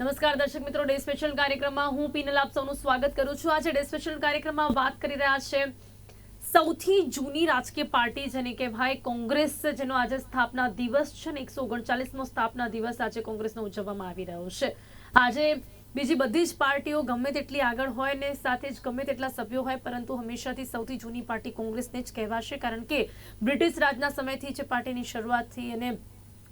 નમસ્કાર દર્શક મિત્રો, ડે સ્પેશિયલ કાર્યક્રમમાં હું પીનલ આપ સૌનું સ્વાગત કરું છું. આજે ડે સ્પેશિયલ કાર્યક્રમમાં વાત કરી રહ્યા છે સૌથી જૂની રાજકીય પાર્ટી, જેને કહેવાય કોંગ્રેસ, જેનો આજે સ્થાપના દિવસ છે ને, એકસો ઓગણચાલીસમો સ્થાપના દિવસ આજે કોંગ્રેસનો ઉજવવામાં આવી રહ્યો છે. આજે બીજી બધી જ પાર્ટીઓ ગમે તેટલી આગળ હોય ને, સાથે જ ગમે તેટલા સભ્યો હોય, પરંતુ હંમેશાથી સૌથી જૂની પાર્ટી કોંગ્રેસને જ કહેવાશે, કારણ કે બ્રિટિશ રાજના સમયથી જે પાર્ટીની શરૂઆત થઈ અને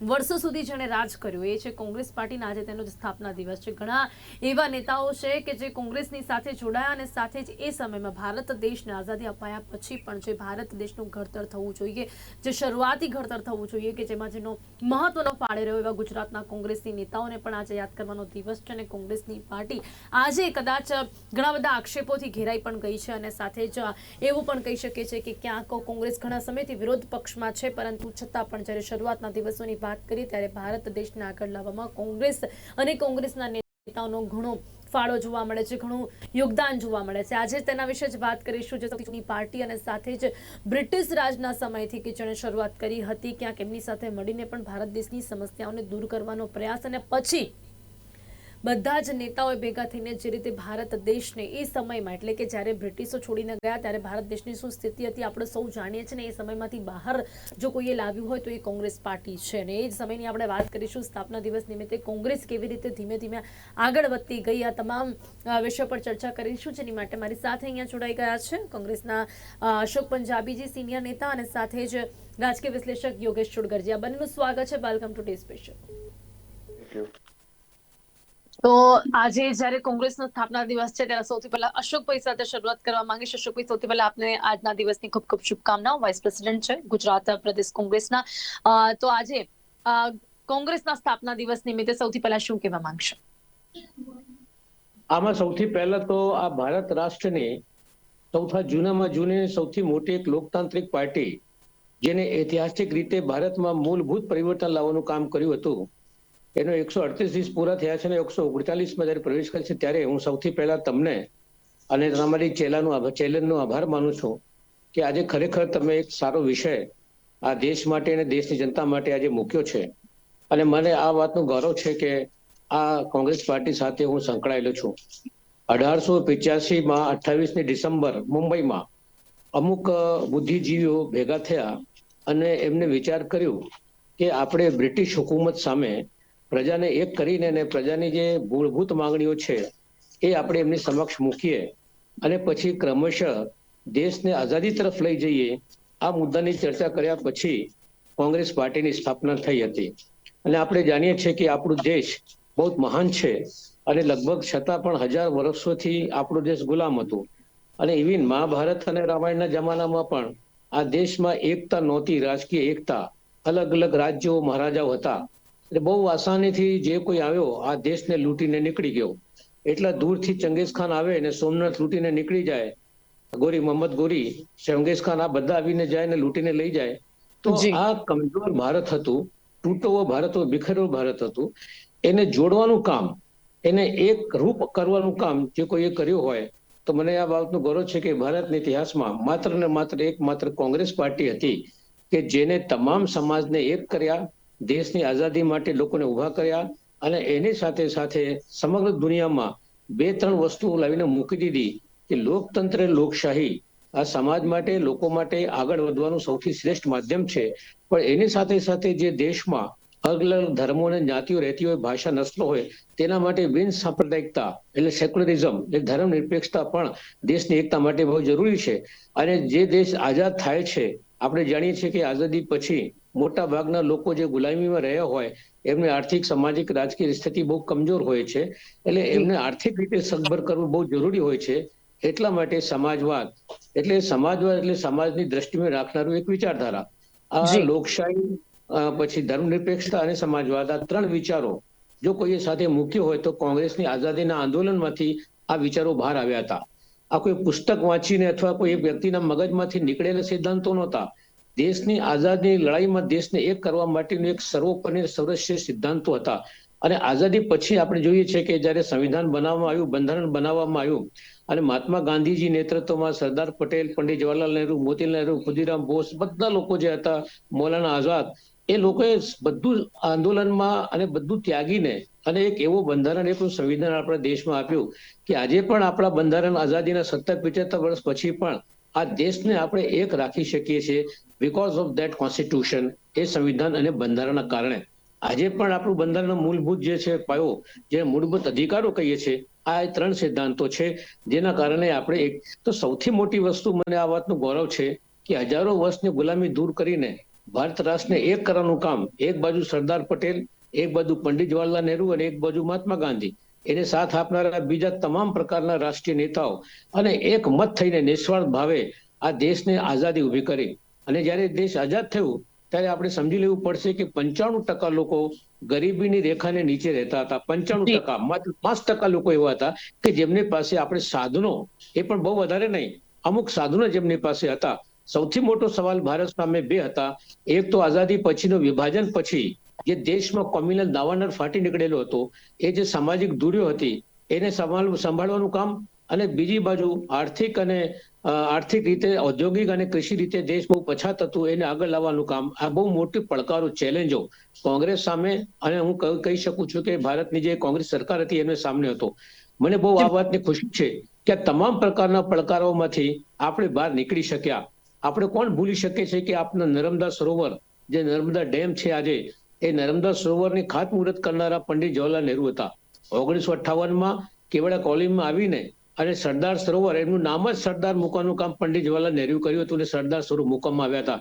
વર્ષો સુધી જેણે રાજ કર્યું. એ છે કોંગ્રેસ પાર્ટીના આજે તેનો સ્થાપના દિવસ છે. ઘણા એવા નેતાઓ છે કે જે કોંગ્રેસની સાથે જોડાયા અને સાથે જ એ સમયમાં ભારત દેશને આઝાદી અપાયા પછી પણ જે ભારત દેશનું ઘડતર થવું જોઈએ, જે શરૂઆતી ઘડતર થવું જોઈએ કે જેમાં જેનો મહત્વનો ફાળે રહ્યો એવા ગુજરાતના કોંગ્રેસની નેતાઓને પણ આજે યાદ કરવાનો દિવસ છે અને કોંગ્રેસની પાર્ટી આજે કદાચ ઘણા બધા આક્ષેપોથી ઘેરાઈ પણ ગઈ છે અને સાથે જ એવું પણ કહી શકે છે કે ક્યાંક કોંગ્રેસ ઘણા સમયથી વિરોધ પક્ષમાં છે, પરંતુ છતાં પણ જ્યારે શરૂઆતના દિવસોની વાત કરીએ ત્યારે ભારત દેશને આગળ લાવવામાં કોંગ્રેસ અને કોંગ્રેસના નેતાઓનો ઘણો ફાળો જોવા મળે છે, ઘણું યોગદાન જોવા મળે છે. આજે તેના વિશે જ વાત કરીશું, જે સૌથી પાર્ટી અને સાથે જ બ્રિટિશ રાજના સમયથી કે જેણે શરૂઆત કરી હતી ક્યાંક એમની સાથે મળીને પણ ભારત દેશની સમસ્યાઓને દૂર કરવાનો પ્રયાસ અને પછી બધા જ નેતાઓએ ભેગા થઈને જે રીતે ભારત દેશને એ સમયમાં, એટલે કે જ્યારે બ્રિટિશો છોડીને ગયા ત્યારે ભારત દેશની શું સ્થિતિ હતી આપણે સૌ જાણીએ છીએ ને, એ સમયમાંથી બહાર જો કોઈએ લાવ્યું હોય તો એ કોંગ્રેસ પાર્ટી છે અને એ જ સમયની આપણે વાત કરીશું સ્થાપના દિવસ નિમિત્તે કોંગ્રેસ કેવી રીતે ધીમે ધીમે આગળ વધતી ગઈ આ તમામ વિષય પર ચર્ચા કરીશું. જેની માટે મારી સાથે અહીંયા જોડાઈ ગયા છે કોંગ્રેસના અશોક પંજાબીજી સિનિયર નેતા અને સાથે જ રાજકીય વિશ્લેષક યોગેશ ચુડગરજી. આ બંનેનું સ્વાગત છે. Welcome today special. તો આજે જ્યારે કોંગ્રેસનો સ્થાપના દિવસ છે, ત્યારે સૌથી પહેલા અશોકભાઈ સાથે શરૂઆત કરવા માંગીશ. અશોકભાઈ સૌથી પહેલા આપને આજના દિવસની ખૂબ ખૂબ શુભકામનાઓ. વાઇસ પ્રેસિડેન્ટ છે, ગુજરાત પ્રદેશ કોંગ્રેસના. તો આજે કોંગ્રેસના સ્થાપના દિવસ નિમિત્તે સૌથી પહેલા શું કહેવા માંગશો? આમાં સૌથી પહેલા તો આ ભારત રાષ્ટ્રની સૌથી જૂનામાં જૂની સૌથી મોટી એક લોકતાંત્રિક પાર્ટી, જેને ઐતિહાસિક રીતે ભારતમાં મૂળભૂત પરિવર્તન લાવવાનું કામ કર્યું હતું એનો એકસો અડતીસ દિવસ પૂરા થયા છે અને એકસો ઓગણચાલીસમાં જયારે પ્રવેશ કરે છે, ત્યારે હું સૌથી પહેલા તમને અને તમારી ચેલાનું આભાર ચેલેન્જનો આભાર માનું છું કે આજે ખરેખર તમે એક સારો વિષય આ દેશ માટે અને દેશની જનતા માટે આજે મૂક્યો છે. અને મને આ વાતનું ગૌરવ છે કે આ કોંગ્રેસ પાર્ટી સાથે હું સંકળાયેલો છું. અઢારસો પિચ્યાસી માં અઠ્ઠાવીસમી ડિસેમ્બર મુંબઈમાં અમુક બુદ્ધિજીવીઓ ભેગા થયા અને એમને વિચાર કર્યો કે આપણે બ્રિટિશ હુકુમત સામે પ્રજાને એક કરીને અને પ્રજાની જે મૂળભૂત માંગણીઓ છે, એ આપણે એમની સમક્ષ મૂકીએ અને પછી ક્રમશઃ દેશને આઝાદી તરફ લઈ જઈએ, આ મુદ્દાની ચર્ચા કર્યા પછી કોંગ્રેસ પાર્ટીની સ્થાપના થઈ હતી. અને આપણે જાણીએ છીએ કે આપણો દેશ બહુ મહાન છે અને લગભગ છતાં પણ હજાર વર્ષોથી આપણો દેશ ગુલામ હતો. અને ઇવન મહાભારત અને રામાયણના જમાનામાં પણ આ દેશમાં એકતા નહોતી, રાજકીય એકતા, અલગ અલગ રાજ્યો, મહારાજાઓ હતા. એટલે બહુ આસાનીથી જે કોઈ આવ્યો આ દેશને લૂંટીને નીકળી ગયો. એટલા દૂરથી ચંગેઝ ખાન આવે અને સોમનાથ લૂંટીને નીકળી જાય ગોરી મોહમ્મદ ગોરી ચંગેઝ ખાન આ બધા આવીને જાય ને લૂંટીને લઈ જાય. તો આ કમજોર ભારત હતું તૂટવો ભારત હતું બિખરેલું ભારત હતું. એને જોડવાનું કામ એને એક રૂપ કરવાનું કામ જે કોઈએ કર્યું હોય તો મને આ બાબતનો ગૌરવ છે કે ભારતના ઇતિહાસમાં માત્ર ને માત્ર એક માત્ર કોંગ્રેસ પાર્ટી હતી કે જેને તમામ સમાજને એક કર્યા દેશની આઝાદી માટે લોકોને ઊભા કર્યા અને એની સાથે સાથે સમગ્ર દુનિયામાં બે, ત્રણ વસ્તુઓ લાવીને મૂકી દીધી કે લોકતંત્ર લોકશાહી, આ સમાજ માટે, લોકો માટે આગળ વધવાનું સૌથી શ્રેષ્ઠ માધ્યમ છે. પણ એની સાથે સાથે જે દેશમાં અલગ ધર્મો અને જ્ઞાતિઓ રહેતી હોય, ભાષા નસ્લો હોય, તેના માટે બિન સાંપ્રદાયિકતા એટલે સેક્યુલરિઝમ એટલે ધર્મ નિરપેક્ષતા પણ દેશની એકતા માટે બહુ જરૂરી છે. અને જે દેશ આઝાદ થાય છે, આપણે જાણીએ છીએ કે આઝાદી પછી મોટા ભાગના લોકો જે ગુલામીમાં રહ્યા હોય એમની આર્થિક સામાજિક રાજકીય સ્થિતિ બહુ કમજોર હોય છે. એટલે એમને આર્થિક રીતે સગભર કરવું બહુ જરૂરી હોય છે. એટલા માટે સમાજવાદ એટલે સમાજવાદ એટલે સમાજની દ્રષ્ટિમાં રાખનારું એક વિચારધારા. આ લોકશાહી પછી ધર્મનિરપેક્ષતા અને સમાજવાદ આ ત્રણ વિચારો જો કોઈએ સાથે મૂક્યો હોય તો કોંગ્રેસની આઝાદીના આંદોલનમાંથી આ વિચારો બહાર આવ્યા હતા. આ કોઈ પુસ્તક વાંચીને અથવા કોઈ વ્યક્તિના મગજમાંથી નીકળેલા સિદ્ધાંતો નહોતા. દેશની આઝાદીની લડાઈમાં દેશને એક કરવા માટેનું એક સર્વોપરી સર્વશ્રેષ્ઠ સિદ્ધાંતો હતા. અને આઝાદી પછી આપણે જોઈએ છીએ કે જ્યારે સંવિધાન બનાવવામાં આવ્યું, બંધારણ બનાવવામાં આવ્યું, અને મહાત્મા ગાંધીજી નેતૃત્વમાં સરદાર પટેલ, પંડિત જવાહરલાલ નહેરુ, મોતીલાલ નહેરુ, ખુદીરામ બોઝ બધા લોકો જે હતા, મૌલાના આઝાદ, એ લોકોએ બધું આંદોલનમાં અને બધું ત્યાગીને અને એક એવો બંધારણ, એક સંવિધાન આપણા દેશમાં આપ્યું કે આજે પણ આપણા બંધારણ આઝાદીના સત્તર પિચોતેર વર્ષ પછી પણ આ દેશને આપણે એક રાખી શકીએ છીએ બીકોઝ ઓફ ધેટ કોન્સ્ટિટ્યુશન એ સંવિધાન અને બંધારણના કારણે. આજે પણ આપણું બંધારણનો મૂળભૂત જે છે પાયો, જે મૂળભૂત અધિકારો કહીએ છીએ, આ ત્રણ સિદ્ધાંતો છે. જેના કારણે આપણે એક તો સૌથી મોટી વસ્તુ મને આ વાતનું ગૌરવ છે કે હજારો વર્ષની ગુલામી દૂર કરીને ભારત રાષ્ટ્રને એક કરવાનું કામ, એક બાજુ સરદાર પટેલ, એક બાજુ પંડિત જવાહરલાલ નહેરુ અને એક બાજુ મહાત્મા ગાંધી એને સાથ આપનારા બીજા તમામ પ્રકારના રાષ્ટ્રીય નેતાઓ અને એક મત થઈને નિસ્વાર્થ ભાવે આ દેશને આઝાદી ઊભી કરી. અને જ્યારે દેશ આઝાદ થયું ત્યારે આપણે સમજી લેવું પડશે કે પંચાણું ટકા લોકો ગરીબીની રેખાને નીચે રહેતા હતા. પંચાણું ટકા માત્ર પાંચ ટકા લોકો એવા હતા કે જેમની પાસે આપણે સાધનો એ પણ બહુ વધારે નહીં અમુક સાધનો જેમની પાસે હતા. સૌથી મોટો સવાલ ભારત સામે બે હતા. એક તો આઝાદી પછીનો વિભાજન પછી જે દેશમાં કોમ્યુનલ દાવાનળ ફાટી નીકળેલો હતો, એ જે સામાજિક દૂરીઓ હતી, એને સંભાળવાનું કામ અને બીજી બાજુ આર્થિક અને આર્થિક રીતે ઔદ્યોગિક અને કૃષિ રીતે દેશ બહુ પછાત હતું, એને આગળ લાવવાનું કામ. આ બહુ મોટી પડકારો, ચેલેન્જો. કોંગ્રેસ સામે અને હું કહી શકું છું કે ભારતની જે કોંગ્રેસ સરકાર હતી એને સામે હતો. મને બહુ આ વાતની ખુશી છે કે તમામ પ્રકારના પડકારોમાંથી આપણે બહાર નીકળી શક્યા. આપણે કોણ ભૂલી શકે છે કે આપના નર્મદા સરોવર, જે નર્મદા ડેમ છે આજે એ નર્મદા સરોવરની ખાતમુહૂર્ત કરનારા પંડિત જવાહરલાલ નહેરુ હતા. ઓગણીસો અઠ્ઠાવનમાં કેવડા કોલિંગમાં આવીને અને સરદાર સરોવર, એમનું નામ જ સરદાર મૂકવાનું કામ પંડિત જવાહરલાલ નહેરુ કર્યું હતું અને સરદાર સરોવર મૂકવામાં આવ્યા હતા.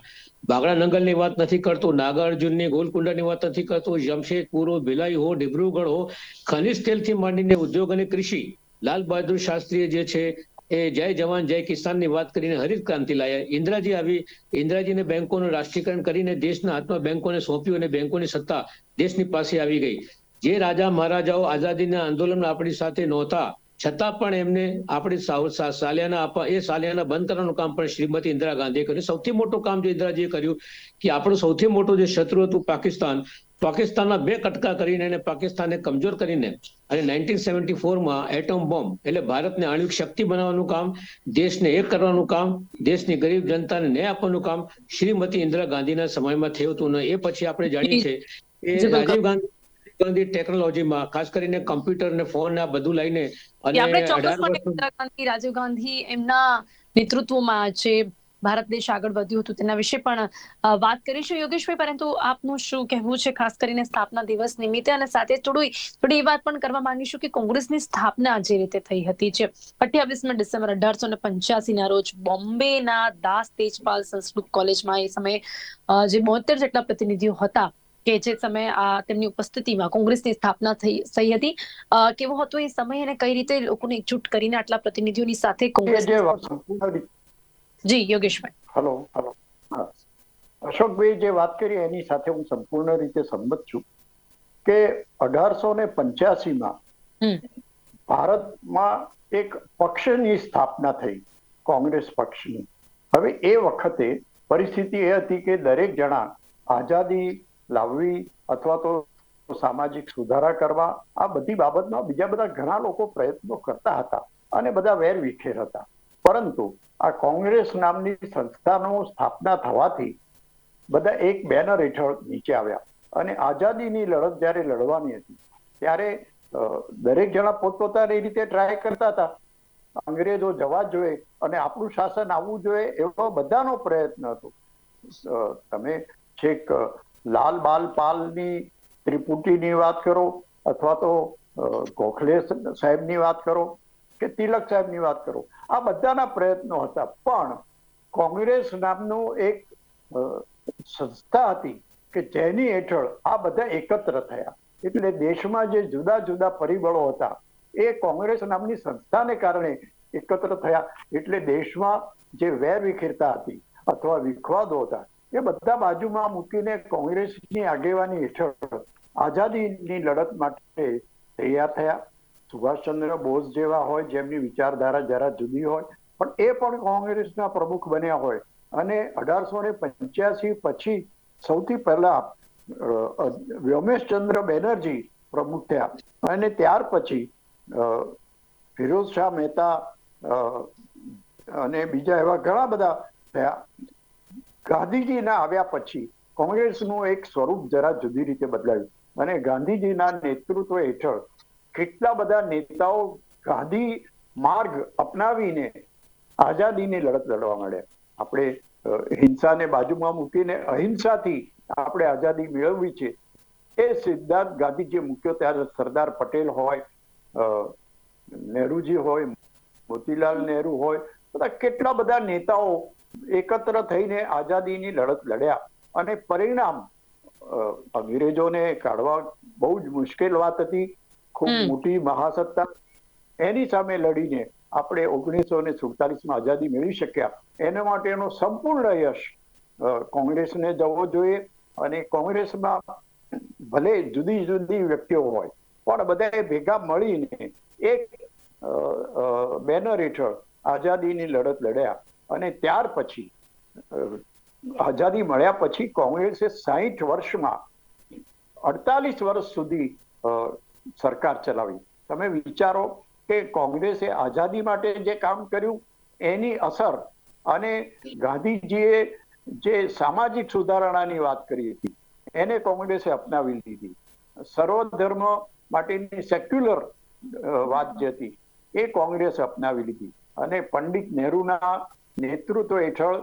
બાગડા નંગલની વાત નથી કરતો, નાગાર્જુનની ગોલકુંડાની વાત નથી કરતો, જમશેદપુર હો, ભિલાઈ હો, ડિબ્રુગઢ હો, ખનિજ તેલથી માંડીને ઉદ્યોગ અને કૃષિ, લાલ બહાદુર શાસ્ત્રીએ જે છે એ જય જવાન, જય કિસાનની વાત કરીને હરિત ક્રાંતિ લાયા. ઇન્દિરાજી આવી, ઇન્દિરાજીને બેંકોનું રાષ્ટ્રીયકરણ કરીને દેશના હાથમાં બેંકોને સોંપ્યું અને બેંકોની સત્તા દેશની પાસે આવી ગઈ. જે રાજા મહારાજાઓ આઝાદીના આંદોલનમાં આપણી સાથે નહોતા, છતાં પણ એમને આપણી સાલિયાના આપવા એ સાલિયાના બંધ કરવાનું કામ પણ શ્રીમતી ઇન્દિરા ગાંધીએ કર્યું. સૌથી મોટું કામ જે ઇન્દિરાજીએ કર્યું, કે આપણું સૌથી મોટું જે શત્રુ હતું પાકિસ્તાન પાકિસ્તાનના બે કટકા કરીને અને પાકિસ્તાનને કમજોર કરીને અને નાઇન્ટીન સેવન્ટી ફોરમાં એટમ બોમ્બ એટલે ભારતને આણ્વિક શક્તિ બનાવવાનું કામ દેશને એક કરવાનું કામ દેશની ગરીબ જનતાને ન્યાય આપવાનું કામ શ્રીમતી ઇન્દિરા ગાંધીના સમયમાં થયું હતું. ને એ પછી આપણે જાણીએ છીએ કે રાજીવ ગાંધી ગાંધી ટેકનોલોજીમાં ખાસ કરીને કમ્પ્યુટર ને ફોન ને આ બધું લઈને અને આપણે અઢાર ચોક્કસપણે ઇન્દિરા ગાંધી રાજીવ ગાંધી એમના નેતૃત્વમાં જે ભારત દેશ આગળ વધ્યું હતું તેના વિશે પણ વાત કરીશું યોગેશભાઈ પરંતુ આપનું શું કહેવું છે? ખાસ કરીને સ્થાપના દિવસ નિમિત્તે અને સાથે થોડી થોડી એ વાત પણ કરવા માંગીશું કે કોંગ્રેસની સ્થાપના જે રીતે થઈ હતી જે અઠ્યાવીસમી ડિસેમ્બર અઢારસો ને પંચ્યાસી ના રોજ બોમ્બેના દાસ તેજપાલ સંસ્કૃત કોલેજમાં એ સમયે જે બોતેર જેટલા પ્રતિનિધિઓ હતા કે જે સમયે આ તેમની ઉપસ્થિતિમાં કોંગ્રેસની સ્થાપના થઈ થઈ હતી. કેવો હતો એ સમય અને કઈ રીતે લોકોને એકજૂટ કરીને આટલા પ્રતિનિધિઓની સાથે કોંગ્રેસ જે યોગેશભાઈ. Hello hello. અશોકભાઈ જે વાત કરી એની સાથે હું સંપૂર્ણ રીતે સંમત છું કે અઢારસો ને પંચ્યાસીમાં ભારતમાં એક પક્ષની સ્થાપના થઈ કોંગ્રેસ પક્ષની. હવે એ વખતે પરિસ્થિતિ એ હતી કે દરેક જણા આઝાદી લાવવી અથવા તો સામાજિક સુધારા કરવા આ બધી બાબતમાં બીજા બધા ઘણા લોકો પ્રયત્નો કરતા હતા અને બધા વેર વિખેર હતા. પરંતુ આ કોંગ્રેસ નામની સંસ્થાનો સ્થાપના થવાથી બધા એક બેનર હેઠળ નીચે આવ્યા. અને આઝાદીની લડત જ્યારે લડવાની હતી, ત્યારે દરેક જણા પોતપોતાની રીતે ટ્રાય કરતા હતા. અંગ્રેજો જવા જોઈએ અને આપણું શાસન આવવું જોઈએ એવો બધાનો પ્રયત્ન હતો. તમે છેક લાલ બાલ પાલની ત્રિપુટીની વાત કરો અથવા તો ગોખલે સાહેબની વાત કરો. કે તિલક સાહેબની વાત કરો. આ બધાના પ્રયત્નો હતા, પણ કોંગ્રેસ નામનું એક સંસ્થા હતી કે જેની હેઠળ આ બધા એકત્ર થયા. એટલે દેશમાં જે જુદા જુદા પરિબળો હતા, એ કોંગ્રેસ નામની સંસ્થાને કારણે એકત્ર થયા. એટલે દેશમાં જે વેર વિખેરતા હતી અથવા વિખવાદો હતા, એ બધા બાજુમાં મૂકીને કોંગ્રેસની આગેવાની હેઠળ આઝાદીની લડત માટે તૈયાર થયા. સુભાષચંદ્ર બોઝ જેવા હોય, જેમની વિચારધારા જરા જુદી હોય, પણ એ પણ કોંગ્રેસના પ્રમુખ બન્યા હોય. અને અઢારસો ને પંચ્યાસી પછી સૌથી પહેલા વ્યોમેશચંદ્ર બેનર્જી પ્રમુખ થયા. અને ત્યાર પછી ફિરોઝ શાહ મહેતા અને બીજા એવા ઘણા બધા થયા. ગાંધીજીના આવ્યા પછી કોંગ્રેસનું એક સ્વરૂપ જરા જુદી રીતે બદલાયું. અને ગાંધીજીના નેતૃત્વ હેઠળ કેટલા બધા નેતાઓ ગાંધી માર્ગ અપનાવીને, આઝાદીની લડત લડવા માંડ્યા. આપણે હિંસાને બાજુમાં મૂકીને, અહિંસાથી આપણે આઝાદી મેળવવી છે. એ સિદ્ધાંત ગાંધીજી મૂક્યો ત્યારે સરદાર પટેલ હોય નહેરુજી હોય, મોતીલાલ નહેરુ હોય, બધા કેટલા બધા નેતાઓ એકત્ર થઈને આઝાદીની લડત લડ્યા. અને પરિણામ અંગ્રેજોને કાઢવા બહુ જ મુશ્કેલ વાત હતી. ખૂબ મોટી મહાસત્તા. એની સામે લડીને આપણે ઓગણીસો ને સુડતાલીસમાં આઝાદી મેળવી શક્યા. એના માટેનો સંપૂર્ણ યશ કોંગ્રેસને જવો જોઈએ અને કોંગ્રેસમાં ભલે જુદી જુદી વ્યક્તિઓ હોય પણ બધાએ ભેગા મળીને એક બેનર હેઠળ આઝાદીની લડત લડ્યા. અને ત્યાર પછી આઝાદી મળ્યા પછી કોંગ્રેસે સાહીઠ વર્ષમાં અડતાલીસ વર્ષ સુધી સરકાર ચલાવી. તમે વિચારો કે કોંગ્રેસે આઝાદી માટે જે કામ કર્યું, એની અસર અને ગાંધીજીએ જે સામાજિક સુધારણાની વાત કરી હતી, એને કોંગ્રેસે અપનાવી લીધી. સર્વધર્મ માટેની સેક્યુલર વાત જે હતી, એ કોંગ્રેસે અપનાવી લીધી. અને પંડિત નહેરુના નેતૃત્વ હેઠળ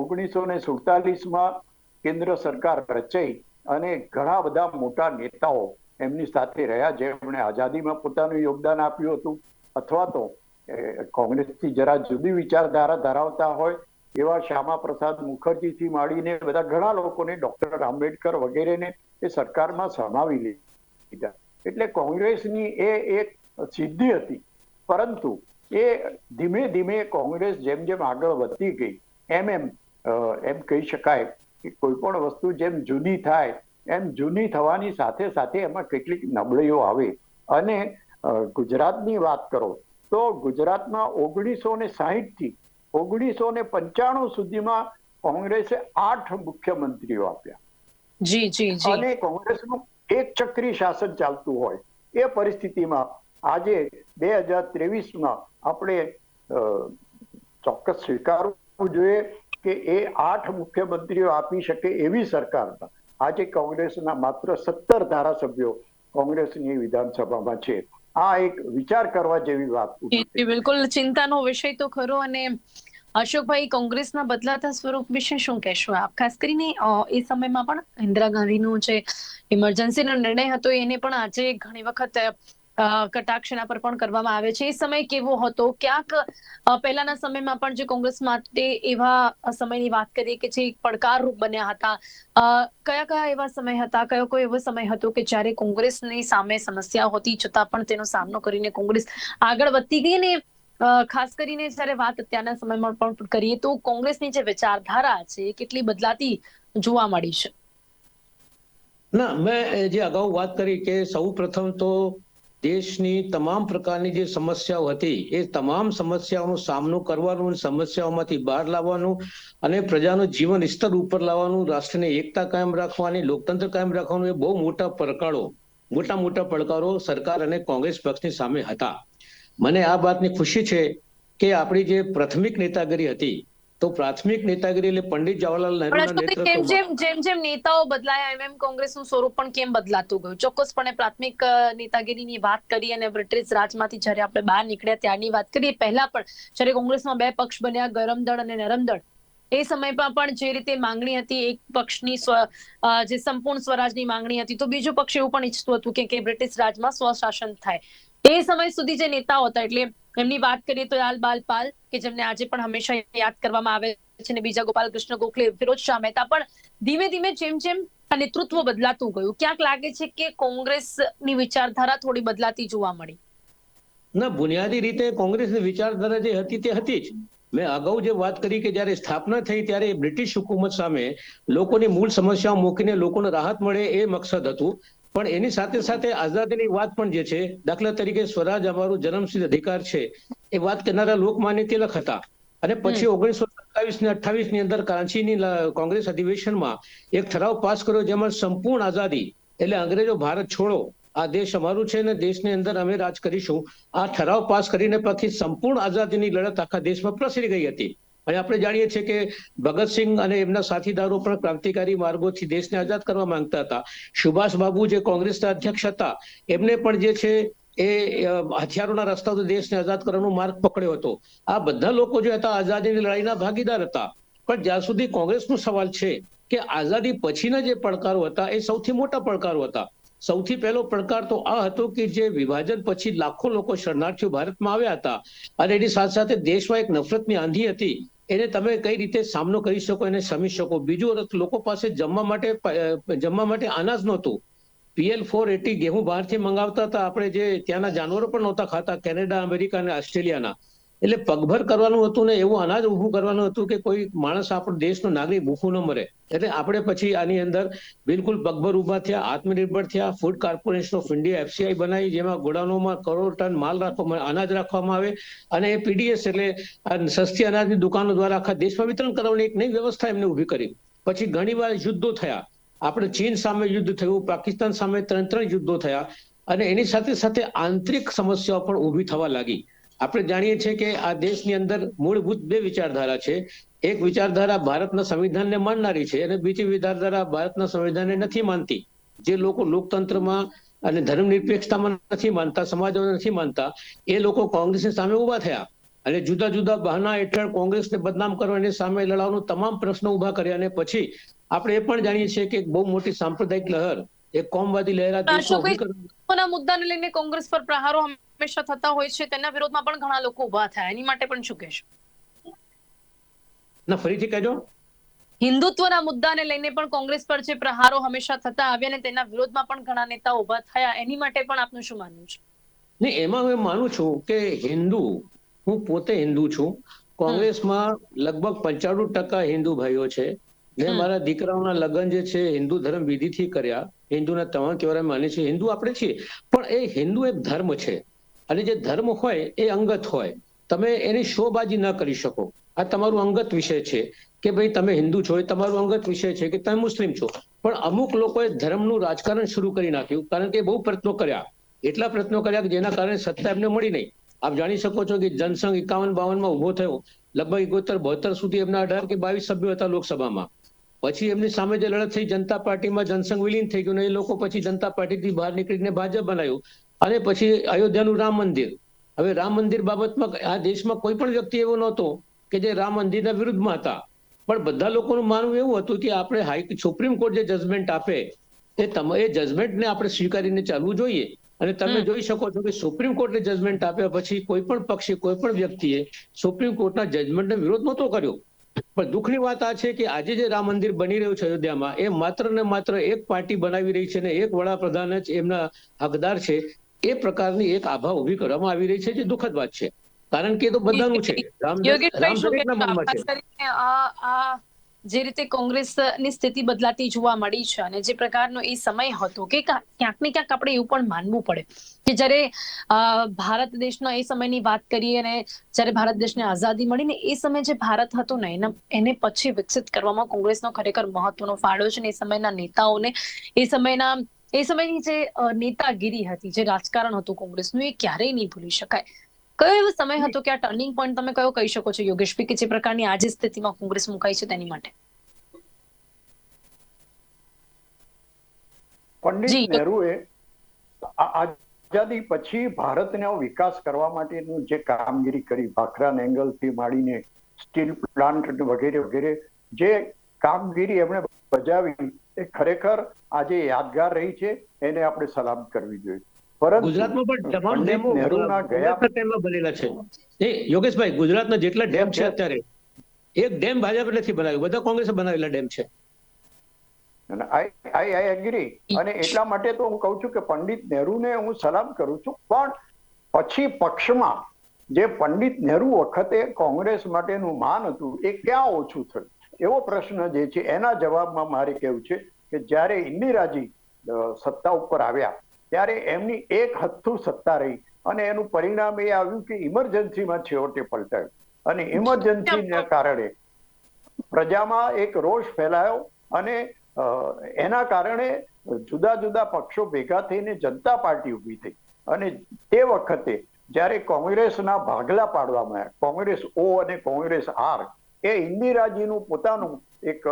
ઓગણીસો ને સુડતાલીસમાં કેન્દ્ર સરકાર રચાઈ અને ઘણા બધા મોટા નેતાઓ એમની સાથે રહ્યા, જેમણે આઝાદીમાં પોતાનું યોગદાન આપ્યું હતું. અથવા તો કોંગ્રેસથી જરા જુદી વિચારધારા ધરાવતા હોય એવા શ્યામા પ્રસાદ મુખર્જીથી માંડીને બધા ઘણા લોકોને ડોક્ટર આંબેડકર વગેરેને એ સરકારમાં સમાવી લીધા. એટલે કોંગ્રેસની એ એક સિદ્ધિ હતી. પરંતુ એ ધીમે ધીમે કોંગ્રેસ જેમ જેમ આગળ વધતી ગઈ, એમ એમ એમ કહી શકાય કે કોઈ પણ વસ્તુ જેમ જુદી થાય એમ જૂની થવાની સાથે સાથે એમાં કેટલીક નબળીઓ આવે. અને ગુજરાતની વાત કરો તો ગુજરાતમાં ઓગણીસો ને સાહીઠથી ઓગણીસો ને પંચાણું સુધીમાં કોંગ્રેસે આઠ મુખ્યમંત્રીઓ આપ્યા. જી જી જી. અને કોંગ્રેસનું એક ચક્રી શાસન ચાલતું હોય એ પરિસ્થિતિમાં આજે બે હજાર ત્રેવીસમાં આપણે ચોક્કસ સ્વીકારવું જોઈએ કે એ આઠ મુખ્યમંત્રીઓ આપી શકે એવી સરકારમાં આજે કોંગ્રેસના માત્ર સત્તર ધારાસભ્યો કોંગ્રેસની વિધાનસભામાં છે. આ એક વિચાર કરવા જેવી વાત. બિલકુલ. ચિંતાનો વિષય તો ખરો અને અશોકભાઈ કોંગ્રેસના બદલાતા સ્વરૂપ વિશે શું કહેશો આપ? ખાસ કરીને એ સમયમાં પણ ઇન્દિરા ગાંધીનો જે ઇમરજન્સીનો નિર્ણય હતો એને પણ આજે ઘણી વખત કટાક્ષ પર પણ કરવામાં આવે છે. એ સમય કેવો હતો? ક્યાંક પહેલાના સમયમાં પણ જે કોંગ્રેસ માટે એવા સમયની વાત કરીએ કે જે પડકારરૂપ બન્યા હતા કયા કયા એવા સમય હતા? કયો કોઈ એવો સમય હતો કે જ્યારે કોંગ્રેસની સામે સમસ્યા હોતી છતાં પણ તેનો સામનો કરીને કોંગ્રેસ આગળ વધતી ગઈ ને ખાસ કરીને જ્યારે વાત અત્યારના સમયમાં પણ કરીએ તો કોંગ્રેસની જે વિચારધારા છે એ કેટલી બદલાતી જોવા મળી છે? ના, મેં જે અગાઉ વાત કરી કે સૌ પ્રથમ તો દેશની તમામ પ્રકારની જે સમસ્યાઓ હતી, એ તમામ સમસ્યાઓનો સામનો કરવાનો અને સમસ્યાઓમાંથી બહાર લાવવાનું અને પ્રજાનું જીવન સ્તર ઉપર લાવવાનું, રાષ્ટ્રની એકતા કાયમ રાખવાની, લોકતંત્ર કાયમ રાખવાનું, એ બહુ મોટા પડકારો, મોટા મોટા પડકારો સરકાર અને કોંગ્રેસ પક્ષની સામે હતા. મને આ વાતની ખુશી છે કે આપણી જે પ્રાથમિક નેતાગીરી હતી તો પ્રાથમિક નેતાગીરી એટલે પંડિત જવાહરલાલ નહેરુ કેમ જેમ જેમ જેમ નેતાઓ બદલાયા એમ એમ કોંગ્રેસનું સ્વરૂપ પણ કેમ બદલાતું ગયું? ચોક્કસપણે પ્રાથમિક નેતાગીરીની વાત કરી અને બ્રિટિશ રાજમાંથી જ્યારે આપણે બહાર નીકળ્યા ત્યારની વાત કરીએ પહેલા પણ જ્યારે કોંગ્રેસમાં બે પક્ષ બન્યા ગરમ દળ અને નરમ દળ એ સમયમાં પણ જે રીતે માંગણી હતી એક પક્ષની સ્વ જે સંપૂર્ણ સ્વરાજની માંગણી હતી તો બીજું પક્ષ એવું પણ ઈચ્છતું હતું કે કે બ્રિટિશ રાજમાં સ્વશાસન થાય. એ સમય સુધી જે નેતાઓ હતા, એટલે એમની વાત કરીએ તો લાલ બાલ પાલ કે જેમને આજે પણ હંમેશા યાદ કરવામાં આવે છે, ને બીજા ગોપાલ કૃષ્ણ ગોખલે, ફિરોજ શાહ મહેતા, પણ ધીમે ધીમે જેમ જેમ નેતૃત્વ બદલાતું ગયું, ક્યાંક લાગે છે કે કોંગ્રેસની વિચારધારા થોડી બદલાતી જોવા મળી? ના, બુનિયાદી રીતે કોંગ્રેસની વિચારધારા જે હતી તે હતી જ. મેં અગાઉ જે વાત કરી કે જ્યારે સ્થાપના થઈ ત્યારે બ્રિટિશ હુકુમત સામે લોકોની મૂળ સમસ્યાઓ મૂકીને લોકોને રાહત મળે એ મકસદ હતું. પણ એની સાથે સાથે આઝાદીની વાત પણ જે છે દાખલા તરીકે સ્વરાજ અમારું જન્મસિદ્ધ અધિકાર છે એ વાત કરનારા લોકમાન્ય તિલક હતા. અને પછી ઓગણીસો સત્તાવીસ ને અઠ્ઠાવીસની અંદર કરાંચીની કોંગ્રેસ અધિવેશનમાં એક ઠરાવ પાસ કર્યો જેમાં સંપૂર્ણ આઝાદી એટલે અંગ્રેજો ભારત છોડો આ દેશ અમારું છે ને દેશની અંદર અમે રાજ કરીશું. આ ઠરાવ પાસ કરીને પછી સંપૂર્ણ આઝાદીની લડત આખા દેશમાં પ્રસરી ગઈ હતી. અને આપણે જાણીએ છીએ કે ભગતસિંહ અને એમના સાથીદારો પણ ક્રાંતિકારી માર્ગોથી દેશને આઝાદ કરવા માંગતા હતા. સુભાષ બાબુ જે કોંગ્રેસના અધ્યક્ષ હતા, એમને પણ જે છે એ હથિયારોના રસ્તાઓથી દેશને આઝાદ કરવાનો માર્ગ પકડ્યો હતો. આ બધા લોકો જે હતા આઝાદીની લડાઈના ભાગીદાર હતા. પણ જ્યાં સુધી કોંગ્રેસનો સવાલ છે કે આઝાદી પછીના જે પડકારો હતા એ સૌથી મોટા પડકારો હતા સૌથી પહેલો પડકાર તો આ હતો કે જે વિભાજન પછી લાખો લોકો શરણાર્થીઓ ભારતમાં આવ્યા હતા. અને એની સાથે સાથે દેશમાં એક નફરતની આંધી હતી. એને તમે કઈ રીતે સામનો કરી શકો, એને સમી શકો? બીજું લોકો પાસે જમવા માટે જમવા માટે અનાજ નહોતું. પીએલ ફોર એટી ગેહું બહારથી મંગાવતા હતા. આપણે જે ત્યાંના જાનવરો પણ નહોતા ખાતા, કેનેડા, અમેરિકા અને ઓસ્ટ્રેલિયાના. એટલે પગભર કરવાનું હતું ને એવું અનાજ ઊભું કરવાનું હતું કે કોઈ માણસ આપણો દેશનો નાગરિક ભૂખું ન મરે. એટલે આપણે પછી આની અંદર બિલકુલ પગભર ઊભા થયા, આત્મનિર્ભર થયા food corporation of India FCI બનાવી, જેમાં ગોડાઉનોમાં કરોડ ટન માલ રાખવામાં અનાજ રાખવામાં આવે અને એ પીડીએસ એટલે સસ્તી અનાજની દુકાનો દ્વારા આખા દેશમાં વિતરણ કરવાની એક નવી વ્યવસ્થા એમને ઊભી કરી. પછી ઘણીવાર યુદ્ધો થયા. આપણે ચીન સામે યુદ્ધ થયું, પાકિસ્તાન સામે ત્રણ ત્રણ યુદ્ધો થયા અને એની સાથે સાથે આંતરિક સમસ્યાઓ પણ ઊભી થવા લાગી. આપણે જાણીએ છીએ કે આ દેશની અંદર મૂળભૂત બે વિચારધારા છે. એક વિચારધારા ભારતના સંવિધાનને માનનારી છે અને બીજી વિચારધારા ભારતના સંવિધાનને નથી માનતી. જે લોકો લોકતંત્રમાં અને ધર્મનિરપેક્ષતામાં નથી માનતા સમાજમાં નથી માનતા એ લોકો કોંગ્રેસની સામે ઊભા થયા. અને જુદા જુદા બહાના હેઠળ કોંગ્રેસને બદનામ કરવાની સામે લડાવવાનો તમામ પ્રશ્નો ઊભા કર્યા અને પછી આપણે એ પણ જાણીએ છીએ કે એક બહુ મોટી સાંપ્રદાયિક લહેર એક કોમવાદી લહેર મુદ્દાને લઈને કોંગ્રેસ પર પ્રહારો હંમેશા થતા હોય છે તેના વિરોધમાં પણ ઘણા લોકો ઊભા થયા. એની માટે પણ શું કહેશો? ના ફરીથી કહેજો. હિન્દુત્વના મુદ્દાને લઈને પણ કોંગ્રેસ પર જે પ્રહારો હંમેશા થતા આવ્યા અને તેના વિરોધમાં પણ ઘણા નેતા ઊભા થયા. એની માટે પણ આપનું શું માનવું છે? નહીં એમાં હું માનું છું કે હિન્દુ હું પોતે હિન્દુ છું. કોંગ્રેસમાં લગભગ પંચાણું ટકા હિન્દુ ભાઈઓ છે. મેં મારા દીકરાઓના લગ્ન જે છે હિન્દુ ધર્મ વિધિથી કર્યા. હિન્દુના તમામ તહેવાર માને છે હિન્દુ આપણે છીએ. પણ એ હિન્દુ એક ધર્મ છે. અને જે ધર્મ હોય એ અંગત હોય, તમે એની શોબાજી ન કરી શકો. આ તમારું અંગત વિષય છે કે ભાઈ તમે હિન્દુ છો એ તમારું અંગત વિષય છે કે તમે મુસ્લિમ છો. પણ અમુક લોકોએ ધર્મનું રાજકારણ શરૂ કરી નાખ્યું, કારણ કે બહુ પ્રયત્નો કર્યા. એટલા પ્રયત્નો કર્યા કે જેના કારણે સત્તા એમને મળી નહીં. આપ જાણી શકો છો કે જનસંઘ એકાવન બાવનમાં ઊભો થયો. લગભગ એકોતેર, બોતેર સુધી એમના અઢાર કે બાવીસ સભ્યો હતા લોકસભામાં. પછી એમની સામે જે લડત થઈ, જનતા પાર્ટીમાં જનસંઘ વિલીન થઈ ગયું એ લોકો પછી જનતા પાર્ટીથી બહાર નીકળીને ભાજપ બનાવ્યું. અને પછી અયોધ્યાનું રામ મંદિર. હવે રામ મંદિર બાબતમાં આ દેશમાં કોઈ પણ વ્યક્તિ એવો નહોતો કે જે રામ મંદિરના વિરુદ્ધમાં હતા. પણ બધા લોકોનું માનવું એવું હતું કે આપણે હાઈ સુપ્રીમ કોર્ટ જે જજમેન્ટ આપે એ તમે એ જજમેન્ટને આપણે સ્વીકારીને ચાલવું જોઈએ. અને તમે જોઈ શકો છો કે સુપ્રીમ કોર્ટે જજમેન્ટ આપ્યા પછી કોઈ પણ પક્ષે કોઈ પણ વ્યક્તિએ સુપ્રીમ કોર્ટના જજમેન્ટનો વિરોધ નહોતો કર્યો. પણ દુઃખની વાત આ છે કે આજે જે રામ મંદિર બની રહ્યું છે અયોધ્યામાં એ માત્ર ને માત્ર એક પાર્ટી બનાવી રહી છે ને એક વડાપ્રધાન જ એમના હકદાર છે. એ પ્રકારની એક આભા ઊભી કરવામાં આવી રહી છે જે દુઃખદ વાત છે. કારણ કે એ તો બધાનું છે. જે રીતે કોંગ્રેસની સ્થિતિ બદલાતી જોવા મળી છે અને જે પ્રકારનો એ સમય હતો કે ક્યાંક ને ક્યાંક આપણે એવું પણ માનવું પડે કે જ્યારે ભારત દેશનો એ સમયની વાત કરીએ અને જ્યારે ભારત દેશને આઝાદી મળી ને એ સમય જે ભારત હતો ને એના એને પછી વિકસિત કરવામાં કોંગ્રેસનો ખરેખર મહત્વનો ફાળો છે ને એ સમયના નેતાઓને એ સમયના એ સમયની જે નેતાગીરી હતી જે રાજકારણ હતું કોંગ્રેસનું એ ક્યારેય નહીં ભૂલી શકાય. કયો એવો સમય હતો કે આ ટર્નિંગ પોઈન્ટ તમે કયો કહી શકો છો યોગેશભાઈ કે જે પ્રકારની આજે સ્થિતિમાં કોંગ્રેસ મુકાઈ છે તેની માટે? પંડિત નહેરુએ આઝાદી પછી ભારતનો વિકાસ કરવા માટેનું જે કામગીરી કરી ભાખરા એંગલથી માંડીને સ્ટીલ પ્લાન્ટ વગેરે વગેરે જે કામગીરી એમણે બજાવી એ ખરેખર આજે યાદગાર રહી છે એને આપણે સલામ કરવી જોઈએ. ગુજરાતમાં પણ તમામ પંડિત ડેમો નહેરુના ગયા બનેલા છે. એ યોગેશભાઈ ગુજરાતના જેટલા ડેમ છે અત્યારે એક ડેમ ભાજપે નથી બનાવ્યો બધા કોંગ્રેસે બનાવેલા ડેમ છે. આઈ આઈ આઈ એગ્રી અને એટલા માટે તો હું કહું છું કે પંડિત નહેરુને હું સલામ કરું છું પણ પછી પક્ષમાં જે પંડિત નહેરુ વખતે કોંગ્રેસ માટેનું માન હતું એ ક્યાં ઓછું થયું? એવો પ્રશ્ન જે છે એના જવાબમાં મારે કહેવું છે કે જ્યારે ઇન્દિરાજી સત્તા ઉપર આવ્યા ત્યારે એમની એક હથ્થું સત્તા રહી અને એનું પરિણામ એ આવ્યું કે ઇમરજન્સીમાં છેવટે પલટાયું. અને ઇમરજન્સીના કારણે પ્રજામાં એક રોષ ફેલાયો અને એના કારણે જુદા જુદા પક્ષો ભેગા થઈને જનતા પાર્ટી ઊભી થઈ. અને તે વખતે જ્યારે કોંગ્રેસના ભાગલા પાડવામાં આવ્યા કોંગ્રેસ ઓ અને કોંગ્રેસ આર એ ઇન્દિરાજીનું પોતાનું એક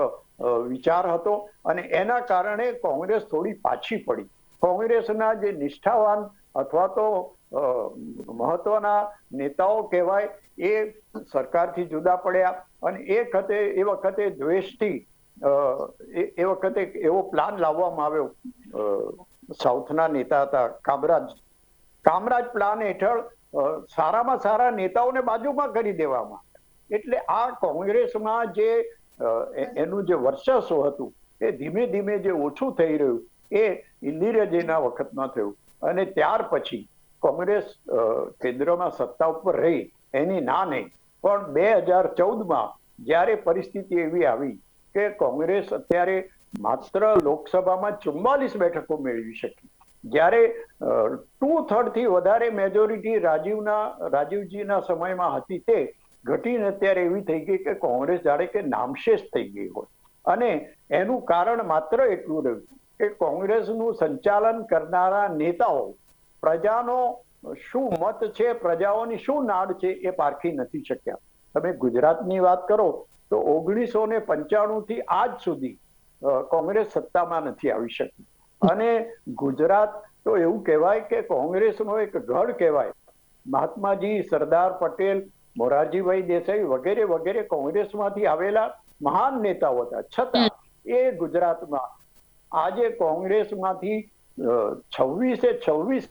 વિચાર હતો અને એના કારણે કોંગ્રેસ થોડી પાછી પડી કોંગ્રેસના જે નિષ્ઠાવાન અથવા તો મહત્વના નેતાઓ કહેવાય, એ સરકારથી જુદા પડ્યા અને એ વખતે એ વખતે દ્વેષથી એ વખતે એવો પ્લાન લાવવામાં આવ્યો સાઉથના નેતા હતા કામરાજ કામરાજ પ્લાન હેઠળ સારામાં સારા નેતાઓને બાજુમાં કરી દેવામાં. એટલે આ કોંગ્રેસમાં જે એનું જે વર્ચસ્વ હતું, એ ધીમે ધીમે જે ઓછું થઈ રહ્યું, એ ઇન્દિરાજીના વખતમાં થયું. અને ત્યાર પછી કોંગ્રેસ કેન્દ્રમાં સત્તા ઉપર રહી, એની ના નહીં. પણ બે હજાર ચૌદમાં જ્યારે પરિસ્થિતિ એવી આવી કે કોંગ્રેસ અત્યારે માત્ર લોકસભામાં ચુમ્માલીસ બેઠકો મેળવી શકી. જ્યારે ટુ થર્ડથી વધારે મેજોરિટી રાજીવના, રાજીવજીના સમયમાં હતી તે ઘટીને અત્યારે એવી થઈ ગઈ કે કોંગ્રેસ જાણે કે નામશેષ થઈ ગઈ હોય. અને એનું કારણ માત્ર એટલું રહ્યું કે કોંગ્રેસનું સંચાલન કરનારા નેતાઓ, પ્રજાનો શું મત છે, પ્રજાઓની શું નાડ છે એ પારખી નથી શક્યા. તમે ગુજરાતની વાત કરો તો ઓગણીસો ને પંચાણું થી આજ સુધી કોંગ્રેસ સત્તામાં નથી આવી શકી. અને ગુજરાત તો એવું કહેવાય કે કોંગ્રેસનો એક ગઢ કહેવાય. મહાત્માજી સરદાર પટેલ મોરારજીભાઈ દેસાઈ વગેરે વગેરે કોંગ્રેસમાંથી આવેલા મહાન નેતાઓ હતા. છતાં એ ગુજરાતમાં આજે કોંગ્રેસમાંથી છવ્વીસે છવ્વીસ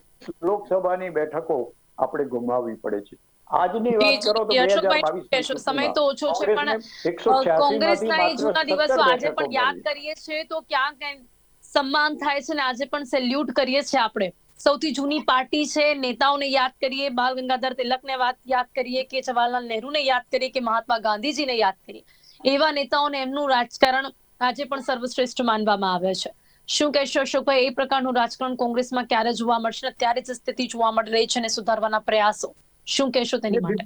લોકસભાની બેઠકો આપણે ગુમાવવી પડે છે. આજની વાત કરો તો સમય તો ઓછો છે પણ કોંગ્રેસના એ જૂના દિવસો આજે પણ યાદ કરીએ છીએ તો ક્યાંક સન્માન થાય છે ને આજે પણ સેલ્યુટ કરીએ છીએ આપણે. સૌથી જૂની પાર્ટી છે, નેતાઓને યાદ કરીએ, બાલ ગંગાધર તિલકને વાત યાદ કરીએ કે જવાહરલાલ નહેરુને યાદ કરીએ કે મહાત્મા ગાંધીજીને યાદ કરીએ. એવા નેતાઓને એમનું રાજકારણ આજે પણ સર્વશ્રેષ્ઠ માનવામાં આવે છે. શું કહેશો અશોકભાઈ, એ પ્રકારનું રાજકારણ કોંગ્રેસમાં ક્યારે જોવા મળશે ને જ સ્થિતિ જોવા મળી રહી છે અને સુધારવાના પ્રયાસો? શું કહેશો તેની માટે?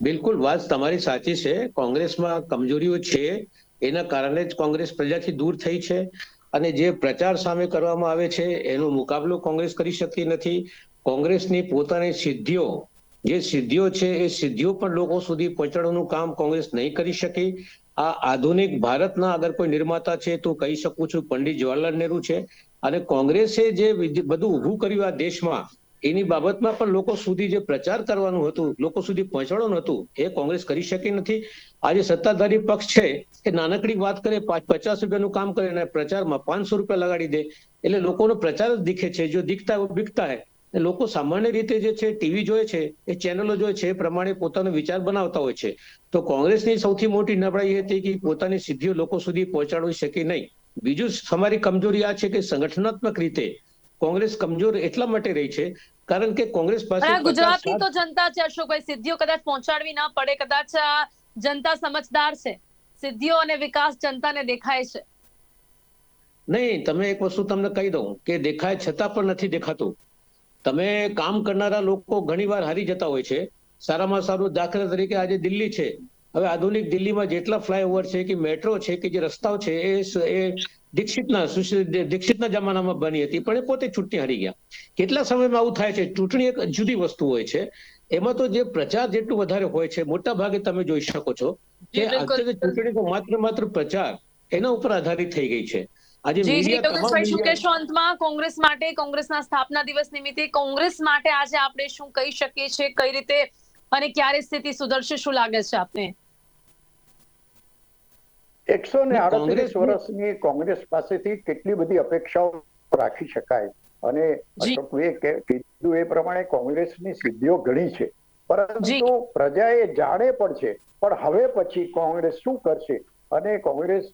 બિલકુલ, વાત તમારી સાચી છે. કોંગ્રેસમાં કમજોરીઓ છે. એના કારણે જ કોંગ્રેસ પ્રજાથી દૂર થઈ છે. અને જે પ્રચાર સામે કરવામાં આવે છે, એનો મુકાબલો કોંગ્રેસ કરી શકતી નથી. કોંગ્રેસની પોતાની સિદ્ધિઓ, જે સિદ્ધિઓ છે, એ સિદ્ધિઓ પણ લોકો સુધી પહોંચાડવાનું કામ કોંગ્રેસ નહીં કરી શકી. આ આધુનિક ભારતના અગર કોઈ નિર્માતા છે, તો કહી શકું છું પંડિત જવાહરલાલ નહેરુ છે. અને કોંગ્રેસે જે બધું ઊભું કર્યું આ દેશમાં એની બાબતમાં પણ લોકો સુધી જે પ્રચાર કરવાનું હતું, લોકો સુધી પહોંચાડવાનું હતું, એ કોંગ્રેસ કરી શકી નથી. આજે સત્તાધારી પક્ષ છે, એ નાનકડી વાત કરે પાંચ પચાસ રૂપિયાનું કામ કરે, અને પ્રચારમાં પાંચસો રૂપિયા લગાડી દે. એટલે લોકોનો પ્રચાર જ દીખે છે, જો દીખતા બીકતા હે લોકો સામાન્ય રીતે જે છે, ટીવી જોયે છે, એ ચેનલો જોયે છે, એ પ્રમાણે પોતાનો વિચાર બનાવતા હોય છે. તો કોંગ્રેસની સૌથી મોટી નબળાઈ હતી કે પોતાની સિદ્ધિઓ લોકો સુધી પહોંચાડી શકી નહીં. બીજું અમારી કમજોરી આ છે કે સંગઠનાત્મક રીતે કોંગ્રેસ કમજોર એટલા માટે રહી છે કારણ કે કોંગ્રેસ પાસે પણ આ 50 ગુજરાતની તો જનતા છે અશોકભાઈ સિદ્ધિઓ કદાચ પહોંચાડવી ના પડે કદાચ જનતા સમજદાર છે. સિદ્ધિઓ અને વિકાસ જનતાને દેખાય છે. નહીં તમે એક વસ્તુ તમને કહી દઉં કે દેખાય છતાં પણ નથી દેખાતું. તમે કામ કરનારા લોકો ઘણીવાર હારી જતા હોય છે. સારામાં સારું દાખલા તરીકે આજે દિલ્હી છે. હવે આધુનિક દિલ્હીમાં જેટલા ફ્લાયઓવર છે કે મેટ્રો છે કે જે રસ્તાઓ છે એ એ દીક્ષિતના દીક્ષિતના જમાનામાં બની હતી પણ એ પોતે ચૂંટણી હારી ગયા. કેટલા સમયમાં આવું થાય છે? ચૂંટણી એક જુદી વસ્તુ હોય છે. એમાં તો જે પ્રચાર જેટલું વધારે હોય છે મોટા ભાગે તમે જોઈ શકો છો કે જી, અત્યારે ચૂંટણી તો માત્ર માત્ર પ્રચાર એના ઉપર આધારિત થઈ ગઈ છે. આજે અંતમાં કોંગ્રેસ માટે કોંગ્રેસના સ્થાપના દિવસ નિમિત્તે કોંગ્રેસ માટે આજે આપણે શું કહી શકીએ છીએ? કઈ રીતે અને ક્યારે સ્થિતિ સુધરશે શું લાગે છે આપને? એકસો ને આડત્રીસ વર્ષની કોંગ્રેસ પાસેથી કેટલી બધી અપેક્ષાઓ રાખી શકાય. અને અશોકભાઈએ કીધું એ પ્રમાણે કોંગ્રેસની સિદ્ધિઓ ઘણી છે. પરંતુ પ્રજાએ જાણે પણ છે પણ હવે પછી કોંગ્રેસ શું કરશે? અને કોંગ્રેસ.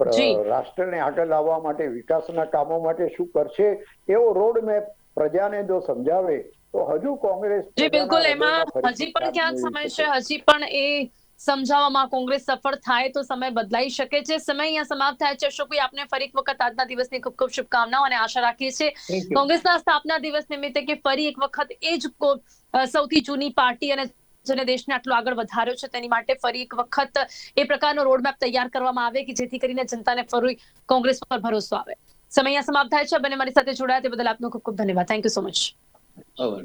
રાષ્ટ્રને આગળ લાવવા માટે વિકાસના કામો માટે શું કરશે? એવો રોડ મેપ પ્રજાને જો સમજાવે તો હજુ કોંગ્રેસ જી બિલકુલ. એમાં હજી પણ ક્યાંક સમય છે? હજી પણ એ સમજાવવામાં કોંગ્રેસ સફળ થાય તો સમય બદલાઈ શકે છે. સમય અહીંયા સમાપ્ત થાય છે. અશોકભાઈ આપને ફરી એક વખત આજના દિવસની ખૂબ ખૂબ શુભકામનાઓ અને આશા રાખીએ છીએ. કોંગ્રેસના સ્થાપના દિવસ નિમિત્તે કે ફરી એક વખત એ જ સૌથી જૂની પાર્ટી અને જેને દેશને આટલો આગળ વધાર્યો છે તેની માટે ફરી એક વખત એ પ્રકારનો રોડમેપ તૈયાર કરવામાં આવે કે જેથી કરીને જનતાને ફરી કોંગ્રેસ પર ભરોસો આવે. સમય અહીંયા સમાપ્ત થાય છે. બંને મારી સાથે જોડાયા તે બદલ આપનો ખૂબ ખૂબ ધન્યવાદ. Thank you so much Oh,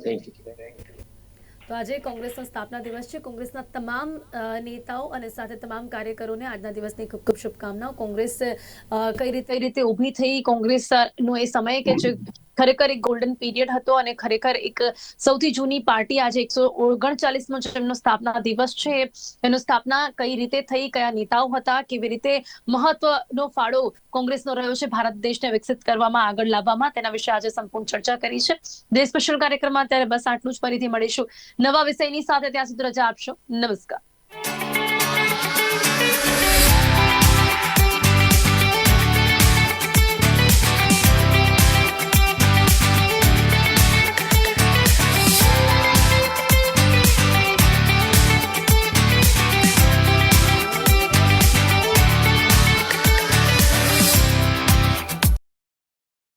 તો આજે કોંગ્રેસનો સ્થાપના દિવસ છે. કોંગ્રેસના તમામ નેતાઓ અને સાથે તમામ કાર્યકરોને આજના દિવસની ખૂબ ખૂબ શુભકામનાઓ. કોંગ્રેસ કઈ રીતે રીતે ઊભી થઈ? કોંગ્રેસનો એ સમય કે જે ખરેખર એક ગોલ્ડન પીરિયડ હતો અને ખરેખર એક સૌથી જૂની પાર્ટી આજે એકસો ઓગણચાલીસમો જેમનો સ્થાપના દિવસ છે એનો સ્થાપના કઈ રીતે થઈ, કયા નેતાઓ હતા, કેવી રીતે મહત્વનો ફાળો કોંગ્રેસનો રહ્યો છે, ભારત દેશને વિકસિત કરવામાં, આગળ લાવવામાં, તેના વિશે આજે સંપૂર્ણ ચર્ચા કરી છે. દેશ સ્પેશિયલ કાર્યક્રમમાં અત્યારે બસ આટલું જ. ફરીથી મળીશું. નવા વિષયની સાથે ત્યાં સુધી રજા આપશો. નમસ્કાર.